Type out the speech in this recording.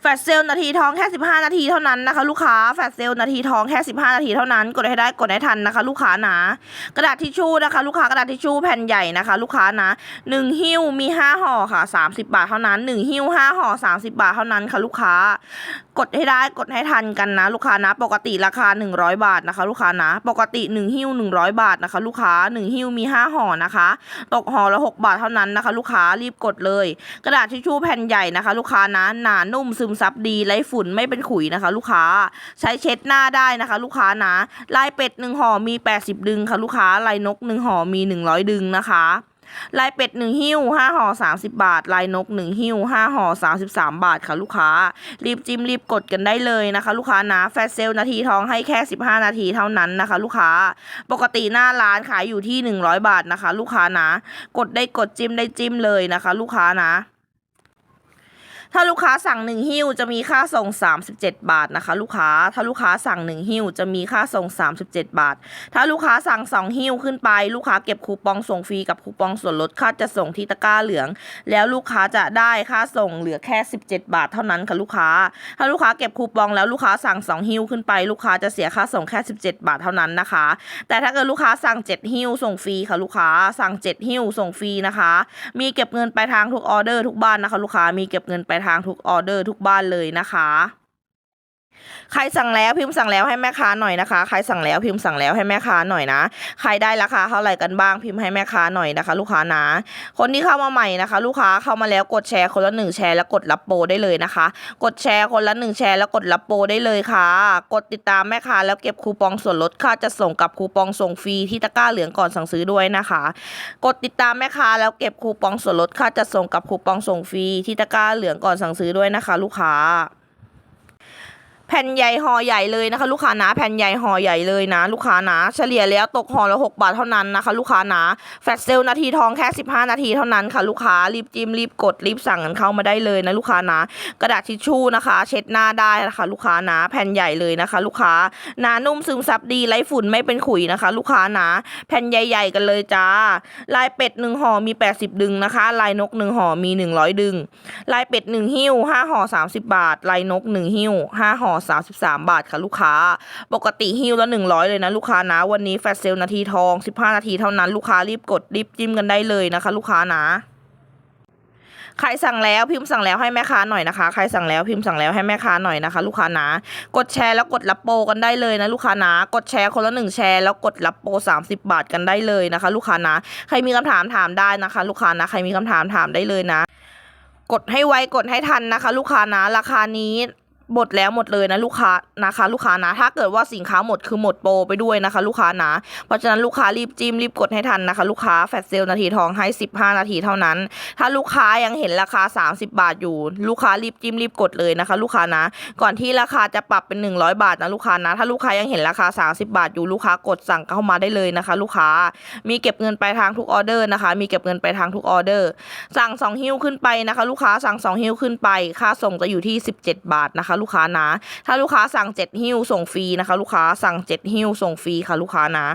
แฟลชเซลนาทีทองแค่ 15 นาทีเท่านั้นนะคะ ลูกค้าแฟลชเซลนาทีทองแค่ 15 นาทีเท่านั้น กดให้ได้กดให้ทันนะคะ ลูกค้านะ กระดาษทิชชู่นะคะ ลูกค้ากระดาษทิชชู่แผ่นใหญ่นะคะ ลูกค้านะหนึ่งหิ้วมี 5ห่อค่ะ 30 บาทเท่านั้นหนึ่งหิ้ว 5ห่อ30 บาทเท่านั้นค่ะลูกค้ากดให้ได้กดให้ทันกันนะ ลูกค้านะ ปกติราคา 100 บาทนะคะ ลูกค้านะ ปกติ 1 หิ้ว 100 บาทนะคะ ลูกค้า 1 หิ้วมี 5ห่อนะคะ ตกห่อละ 6 บาทเท่านั้นนะคะ ลูกค้ารีบกดเลย กระดาษทิชชู่แผ่นใหญ่นะคะ ลูกค้านะหนานุ่มซึมซับดีไร้ฝุ่นไม่เป็นขุยนะคะ ลูกค้าใช้เช็ดหน้าได้นะคะ ลูกค้านะ ลายเป็ดหนึ่งห่อมี 80 ดึงค่ะ ลูกค้าลายนกหนึ่งห่อมี 100 ดึงนะคะลายเป็ดหนึ่งหิ้วห้าห่อสามสิบาท ลายนกหนึ่งหิ้วห้าห่อสามสิบสามบาทค่ะลูกค้า รีบจิ้มรีบกดกันได้เลยนะคะ ลูกค้านะแฟชเซลนาทีทองให้แค่สิบห้านาทีเท่านั้นนะคะ ลูกค้าปกติหน้าร้านขายอยู่ที่หนึ่งร้อยบาทนะคะ ลูกค้านะ กดได้กดจิ้มได้จิ้มเลยนะคะ ลูกค้านะ ถ้าลูกค้าสั่งหนึ่งหิ้วจะมีค่าส่ง 37 บาทนะคะ ลูกค้าถ้าลูกค้าสั่งหนึ่งหิ้วจะมีค่าส่ง 37 บาท ถ้าลูกค้าสั่งสองหิ้วขึ้นไป ลูกค้าเก็บคูปองส่งฟรีกับคูปองส่วนลดค่าจะส่งที่ตะกร้าเหลือง แล้วลูกค้าจะได้ค่าส่งเหลือแค่ 17 บาท เท่านั้นค่ะลูกค้า ถ้าลูกค้าเก็บคูปองแล้วลูกค้าสั่งสองหิ้วขึ้นไป ลูกค้าจะเสียค่าส่งแค่ 17 บาทเท่านั้นนะคะ แต่ถ้าเกิดลูกค้าสั่ง 7 หิ้วส่งฟรีค่ะลูกค้าสั่ง 7 หิ้วส่งฟรีนะคะ มีเก็บเงินปลายทางทุกออเดอร์ทุกบ้านนะคะ ลูกค้ามีเก็บเงินปลายทางทุกออเดอร์ทุกบ้านเลยนะคะ ใครสั่งแล้วพิมพ์สั่งแล้วให้แม่ค้าหน่อยนะคะ ใครสั่งแล้วพิมพ์สั่งแล้วให้แม่ค้าหน่อยนะ ใครได้ราคาเท่าไหร่กันบ้างพิมพ์ให้แม่ค้าหน่อยนะคะ ลูกค้านะ คนที่เข้ามาใหม่นะคะ ลูกค้าเข้ามาแล้วกดแชร์คนละหนึ่งแชร์แล้วกดรับโปรได้เลยนะคะ กดแชร์คนละหนึ่งแชร์แล้วกดรับโปรได้เลยค่ะ กดติดตามแม่ค้าแล้วเก็บคูปองส่วนลดค่าจะส่งกับคูปองส่งฟรีที่ตะกร้าเหลืองก่อนสั่งซื้อด้วยนะคะ กดติดตามแม่ค้าแล้วเก็บคูปองส่วนลดค่าจะส่งกับคูปองส่งฟรีที่ตะกร้าเหลืองก่อนสั่งซื้อด้วยนะคะ ลูกค้า แผ่นใหญ่ห่อใหญ่เลยนะคะ ลูกค้านะแผ่นใหญ่ห่อใหญ่เลยนะ ลูกค้านะ เฉลี่ยแล้วตกห่อละ6บาทเท่านั้นนะคะ ลูกค้านะแฟลชเซลนาทีทองแค่15นาทีเท่านั้นค่ะ ลูกค้ารีบจิ้มรีบกดรีบสั่งกันเข้ามาได้เลยนะ ลูกค้านะ กระดาษทิชชู่นะคะ เช็ดหน้าได้นะคะ ลูกค้านะ แผ่นใหญ่เลยนะคะ ลูกค้าหนานุ่มซึมซับดีไร้ฝุ่นไม่เป็นขุยนะคะ ลูกค้านะแผ่นใหญ่ ๆ กันเลยจ้า ลายเป็ดหนึ่งห่อมี80ดึงนะคะ ลายนกหนึ่งห่อมี100ดึง ลายเป็ดหนึ่งหิ้วห้าห่อ30บาท ลายนกหนึ่งหิ้วห้าห่อ33 บาทค่ะลูกค้า ปกติหิ้วละ 100 เลยนะลูกค้านะ วันนี้แฟลชเซลนาทีทอง 15 นาทีเท่านั้นลูกค้ารีบกดรีบจิ้มกันได้เลยนะคะ ลูกค้านะใครสั่งแล้วพิมพ์สั่งแล้วให้แม่ค้าหน่อยนะคะ ใครสั่งแล้วพิมพ์สั่งแล้วให้แม่ค้าหน่อยนะคะ ลูกค้านะ กดแชร์แล้วกดรับโปรกันได้เลยนะลูกค้านะ กดแชร์คนละหนึ่งแชร์แล้วกดรับโปร30 บาทกันได้เลยนะคะ ลูกค้านะ ใครมีคำถามถามได้นะคะ ลูกค้านะ ใครมีคำถามถามได้เลยนะ กดให้ไวกดให้ทันนะคะ ลูกค้านะ ราคานี้ หมดแล้วหมดเลยนะลูกค้านะคะ ลูกค้านะถ้าเกิดว่าสินค้าหมดคือหมดโปรไปด้วยนะคะ ลูกค้านะเพราะฉะนั้นลูกค้ารีบจิ้มรีบกดให้ทันนะคะ ลูกค้าแฟลชเซลนาทีทองให้ 15 นาทีเท่านั้น ถ้าลูกค้ายังเห็นราคา 30 บาทอยู่ ลูกค้ารีบจิ้มรีบกดเลยนะคะ ลูกค้านะ ก่อนที่ราคาจะปรับเป็น 100 บาทนะลูกค้านะ ถ้าลูกค้ายังเห็นราคา 30 บาทอยู่ลูกค้ากดสั่งเข้ามาได้เลยนะคะ ลูกค้ามีเก็บเงินไปทางทุกออเดอร์นะคะ มีเก็บเงินไปทางทุกออเดอร์ สั่งสองหิ้วขึ้นไปนะคะ ลูกค้าสั่งสองหิ้วขึ้นไป ค่าส่งจะอยู่ที่ 17 บาทนะคะลูกค้านะ ถ้าลูกค้าสั่งเจ็ดหิ้วส่งฟรีนะคะ ลูกค้าสั่งเจ็ดหิ้วส่งฟรีค่ะลูกค้านะ